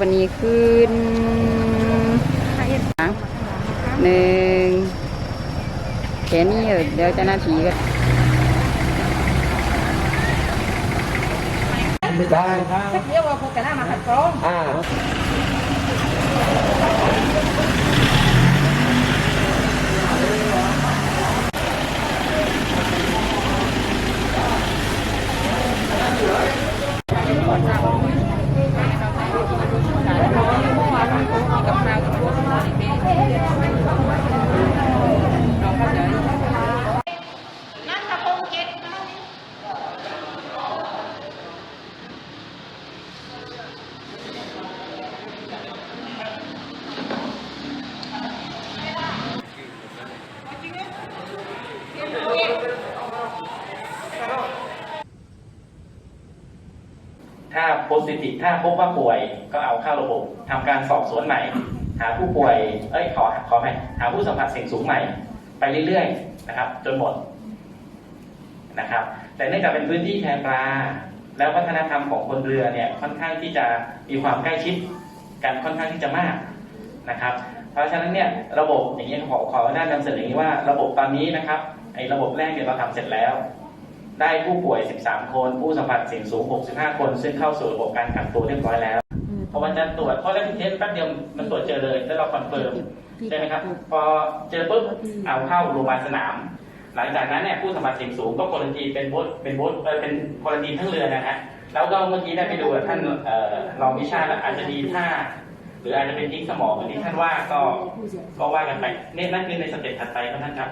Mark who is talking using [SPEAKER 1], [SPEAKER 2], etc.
[SPEAKER 1] วันนี้ขึ้นหนึ่งแค่นี้เออเดี๋ยวเจ้าหน้าที่ก็
[SPEAKER 2] ได้ครับ
[SPEAKER 3] เรียกว่าพวกกันหน้ามาขัดกรอง
[SPEAKER 2] อ่า
[SPEAKER 3] กับ
[SPEAKER 4] ถ้าโพสิทีฟถ้าพบว่าป่วยก็เอาเข้าระบบทำการสอบสวนใหม่ หาผู้ป่วย เอ้ยขอขอไหมหาผู้สัมผัสเสี่ยงสูงใหม่ ไปเรื่อยๆนะครับ จนหมดนะครับ แต่เนื่องจากเป็นพื้นที่แพรปลา แล้ววัฒนธรรมของคนเรือเนี่ยค่อนข้างที่จะมีความใกล้ชิดกันค่อนข้างที่จะมากนะครับ เพราะฉะนั้นเนี่ยระบบอย่างนี้ยขอขอด้านนำเสนออย่างนี้ว่าระบบตอนนี้นะครับไอ้ระบบแรกเนี่ยเราทำเสร็จแล้ว ได้ผู้ป่วย 13 คน ผู้สัมผัสเสี่ยงสูง 65 คน ซึ่งเข้าสู่ระบบการกักตัวเรียบร้อยแล้วพอวันจันทร์ตรวจเพราะแรกเทสแป๊บเดียวมันตรวจเจอเลยแล้วเราคอนเฟิร์มใช่ไหมครับพอเจอปุ๊บเอาเข้าโรงพยาบาลสนาม หลังจากนั้นเนี่ยผู้สัมผัสเสี่ยงสูงก็ควอรันทีเป็นบูธเป็นบูธเอ่อเป็นควอรันทีทั้งเรือนะฮะแล้วก็เมื่อกี้ได้ไปดูกับท่านเอ่อรองวิชาแล้วอาจจะมีท่าหรืออาจจะเป็นทิ้งสมองเหมือนที่ท่านว่าก็ก็ว่ากันไปนี่นั่นคือในสเต็ปถัดไปครับท่านครับ